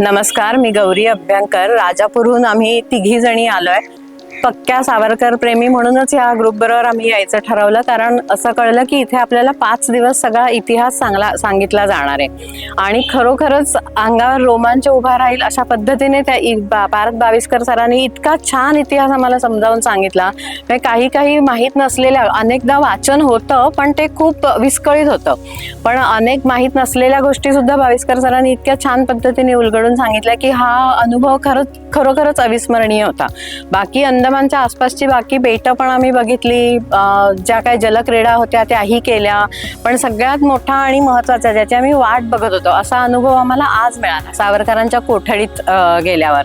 नमस्कार मी गौरी अभ्यंकर. राजापूरहून आम्ही तिघी जणी आलोय. पक्क्या सावरकर प्रेमी म्हणूनच या ग्रुप बरोबर आम्ही यायचं ठरवलं. कारण असं कळलं की इथे आपल्याला पाच दिवस सगळा इतिहास चांगला सांगितला जाणार आहे. आणि खरोखरच अंगावर रोमांच उभा राहील अशा पद्धतीने त्या इ- बा- बाविस्कर सरांनी इतका छान इतिहास आम्हाला समजावून सांगितला. म्हणजे काही काही माहीत नसलेल्या अनेकदा वाचन होतं पण ते खूप विस्कळीत होतं. पण अनेक माहीत नसलेल्या गोष्टी सुद्धा बावीसकर सरांनी इतक्या छान पद्धतीने उलगडून सांगितल्या की हा अनुभव खरंच खरोखरच अविस्मरणीय होता. बाकी अंदमानच्या आसपासची बाकी बेटं पण आम्ही बघितली. ज्या काही जलक्रीडा होत्या त्याही केल्या. पण सगळ्यात मोठा आणि महत्त्वाचा ज्याची आम्ही वाट बघत होतो असा अनुभव आम्हाला आज मिळाला सावरकरांच्या कोठडीत गेल्यावर.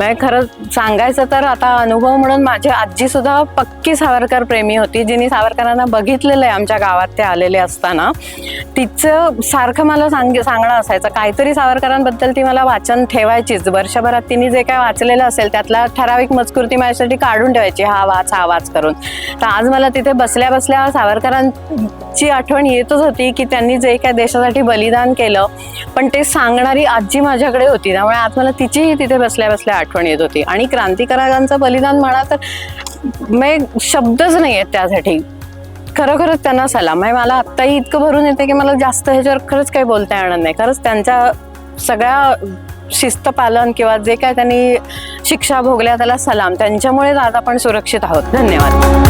म्हणजे नाही खरं सांगायचं तर आता अनुभव म्हणून माझी आजी सुद्धा पक्की सावरकर प्रेमी होती जिने सावरकरांना बघितलेलं आहे आमच्या गावात ते आलेले असताना. तिचं सारखं मला सांग सांगणं असायचं काहीतरी सावरकरांबद्दल ती मला वाचन ठेवायचीच. वर्षभरात तिने जे काय वाचलेलं असेल त्यातला ठराविक मजकूर ती माझ्यासाठी काढून ठेवायची हा वाच हा वाच करून. तर आज मला तिथे बसल्या बसल्या सावरकरांची आठवण येतच होती की त्यांनी जे काय देशासाठी बलिदान केलं पण ते सांगणारी आजी माझ्याकडे होती. त्यामुळे आज मला तिचीही तिथे बसल्या बसल्या आठवण येत होती. आणि क्रांतिकारकांचं बलिदान म्हणा तर म्हणजे शब्दच नाही आहेत त्यासाठी. खरोखरच त्यांना सलाम. म्हणजे मला आत्ताही इतकं भरून येते की मला जास्त ह्याच्यावर खरंच काही बोलता येणार नाही. खरंच त्यांच्या सगळ्या शिस्त पालन किंवा जे काय त्यांनी शिक्षा भोगल्या त्याला सलाम. त्यांच्यामुळेच आज आपण सुरक्षित आहोत. धन्यवाद.